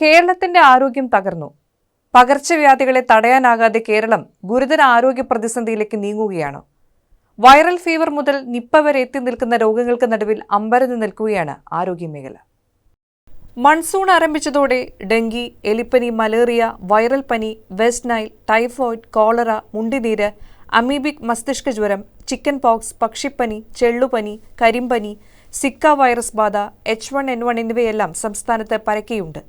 കേരളത്തിന്റെ ആരോഗ്യം തകർന്നു. പകർച്ചവ്യാധികളെ തടയാനാകാതെ കേരളം ഗുരുതര ആരോഗ്യ പ്രതിസന്ധിയിലേക്ക് നീങ്ങുകയാണ്. വൈറൽ ഫീവർ മുതൽ നിപ്പ വരെ എത്തി നിൽക്കുന്ന രോഗങ്ങൾക്ക് നടുവിൽ അമ്പരന്ന് നിൽക്കുകയാണ് ആരോഗ്യമേഖല. മൺസൂൺ ആരംഭിച്ചതോടെ ഡെങ്കി എലിപ്പനി മലേറിയ വൈറൽ പനി വെസ്റ്റ് നൈൽ ടൈഫോയിഡ് കോളറ മുണ്ടിനീര് അമീബിക് മസ്തിഷ്ക ജ്വരം ചിക്കൻ പോക്സ് പക്ഷിപ്പനി ചെള്ളുപനി കരിമ്പനി സിക്ക വൈറസ് ബാധ എച്ച് വൺ എൻ വൺ എന്നിവയെല്ലാം സംസ്ഥാനത്ത് പരക്കെയുണ്ട്.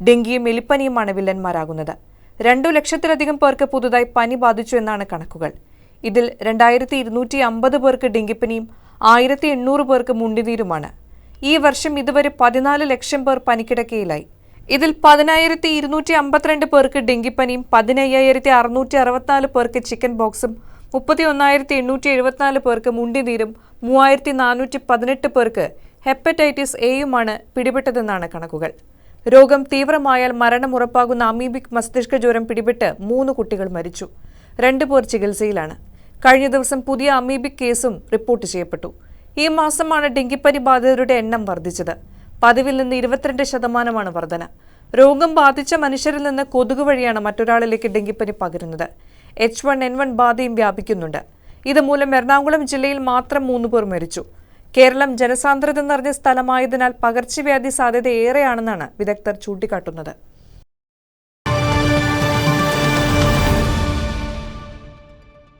ഡെങ്കിയും എലിപ്പനിയുമാണ് വില്ലന്മാരാകുന്നത്. രണ്ടു ലക്ഷത്തിലധികം പേർക്ക് പുതുതായി പനി ബാധിച്ചു എന്നാണ് കണക്കുകൾ. ഇതിൽ രണ്ടായിരത്തി ഇരുന്നൂറ്റി അമ്പത് പേർക്ക് ഡെങ്കിപ്പനിയും ആയിരത്തി എണ്ണൂറ് പേർക്ക് മുണ്ടിനീരുമാണ്. ഈ വർഷം ഇതുവരെ പതിനാല് ലക്ഷം പേർ പനിക്കിടക്കയിലായി. ഇതിൽ പതിനായിരത്തി ഇരുന്നൂറ്റി അമ്പത്തിരണ്ട് പേർക്ക് ഡെങ്കിപ്പനിയും പതിനയ്യായിരത്തി അറുന്നൂറ്റി അറുപത്തിനാല് പേർക്ക് ചിക്കൻ ബോക്സും മുപ്പത്തി ഒന്നായിരത്തി എണ്ണൂറ്റി എഴുപത്തിനാല് പേർക്ക് മുണ്ടിനീരും മൂവായിരത്തി നാനൂറ്റി പതിനെട്ട് പേർക്ക് ഹെപ്പറ്റൈറ്റിസ് എയുമാണ് പിടിപെട്ടതെന്നാണ് കണക്കുകൾ. രോഗം തീവ്രമായാൽ മരണം ഉറപ്പാകുന്ന അമീബിക് മസ്തിഷ്ക ജ്വരം പിടിപെട്ട് മൂന്ന് കുട്ടികൾ മരിച്ചു. രണ്ടു പേർ ചികിത്സയിലാണ്. കഴിഞ്ഞ ദിവസം പുതിയ അമീബിക് കേസും റിപ്പോർട്ട് ചെയ്യപ്പെട്ടു. ഈ മാസമാണ് ഡെങ്കിപ്പനി ബാധിതരുടെ എണ്ണം വർദ്ധിച്ചത്. പതിവിൽ നിന്ന് ഇരുപത്തിരണ്ട് ശതമാനമാണ് വർധന. രോഗം ബാധിച്ച മനുഷ്യരിൽ നിന്ന് കൊതുക് വഴിയാണ് മറ്റൊരാളിലേക്ക് ഡെങ്കിപ്പനി പകരുന്നത്. എച്ച് വൺ എൻ വൺ ബാധയും വ്യാപിക്കുന്നുണ്ട്. ഇതുമൂലം എറണാകുളം ജില്ലയിൽ മാത്രം മൂന്ന് പേർ മരിച്ചു. കേരളം ജനസാന്ദ്രത നിറഞ്ഞ സ്ഥലമായതിനാൽ പകർച്ചവ്യാധി സാധ്യത ഏറെയാണെന്നാണ് വിദഗ്ധർ ചൂണ്ടിക്കാട്ടുന്നത്.